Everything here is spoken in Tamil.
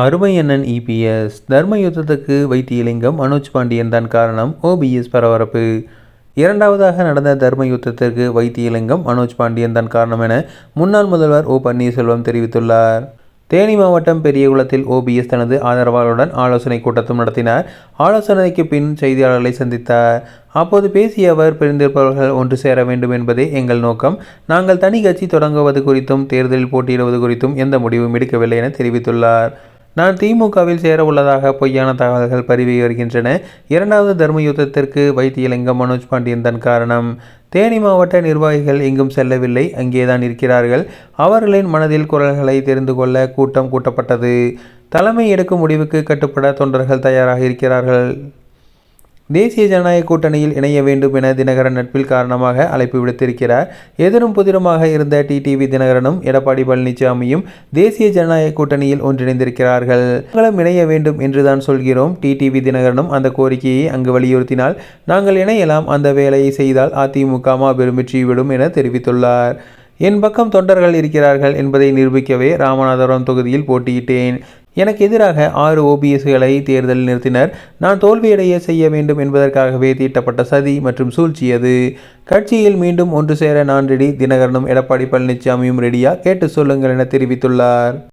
அருமையண்ணன் இபிஎஸ் தர்ம யுத்தத்துக்கு வைத்தியலிங்கம் மனோஜ் பாண்டியன் தான் காரணம். ஓபிஎஸ் பரபரப்பு. இரண்டாவதாக நடந்த தர்ம யுத்தத்திற்கு வைத்தியலிங்கம் மனோஜ் பாண்டியன் தான் காரணம் என முன்னாள் முதல்வர் ஓ பன்னீர்செல்வம் தெரிவித்துள்ளார். தேனி மாவட்டம் பெரியகுளத்தில் ஓபிஎஸ் தனது ஆதரவாளருடன் ஆலோசனை கூட்டத்தும் நடத்தினார். ஆலோசனைக்கு பின் செய்தியாளர்களை சந்தித்தார். அப்போது பேசிய அவர் பிரிந்திருப்பவர்கள் ஒன்று சேர வேண்டும் என்பதே எங்கள் நோக்கம். நாங்கள் தனி கட்சி தொடங்குவது குறித்தும் தேர்தலில் போட்டியிடுவது குறித்தும் எந்த முடிவும் எடுக்கவில்லை என தெரிவித்துள்ளார். நான் திமுகவில் சேர உள்ளதாக பொய்யான தகவல்கள் பரவி வருகின்றன. இரண்டாவது தர்ம யுத்தத்திற்கு வைத்தியலிங்கம் மனோஜ் பாண்டியன் தான் காரணம். தேனி மாவட்ட நிர்வாகிகள் எங்கும் செல்லவில்லை. அங்கேதான் இருக்கிறார்கள். அவர்களின் மனதில் குரல்களை தெரிந்து கொள்ள கூட்டம் கூட்டப்பட்டது. தலைமை எடுக்கும் முடிவுக்கு கட்டுப்பட தொண்டர்கள் தயாராக இருக்கிறார்கள். தேசிய ஜனநாயக கூட்டணியில் இணைய வேண்டும் என தினகரன் நட்பில் காரணமாக அழைப்பு விடுத்திருக்கிறார். எதிரும் புதிருமாக இருந்த டிடிவி தினகரனும் எடப்பாடி பழனிசாமியும் தேசிய ஜனநாயக கூட்டணியில் ஒன்றிணைந்திருக்கிறார்கள். நாங்களும் இணைய வேண்டும் என்றுதான் சொல்கிறோம். டிடிவி தினகரனும் அந்த கோரிக்கையை அங்கு வலியுறுத்தினால் நாங்கள் இணையலாம் அந்த வேலையை செய்தால் அதிமுக மாபெரும் வெற்றிவிடும் என தெரிவித்துள்ளார். என் பக்கம் தொண்டர்கள் இருக்கிறார்கள் என்பதை நிரூபிக்கவே ராமநாதபுரம் தொகுதியில் போட்டியிட்டேன். எனக்கு எதிராக ஆறு ஓபிஎஸ்களை தேர்தல் நிறுத்தினர். நான் தோல்வியடைய செய்ய வேண்டும் என்பதற்காகவே தீட்டப்பட்ட சதி மற்றும் சூழ்ச்சி அது. கட்சியில் மீண்டும் ஒன்று சேர நான் ரெடி தினகரனும் எடப்பாடி பழனிசாமியும் ரெடியா கேட்டு சொல்லுங்கள் என தெரிவித்துள்ளார்.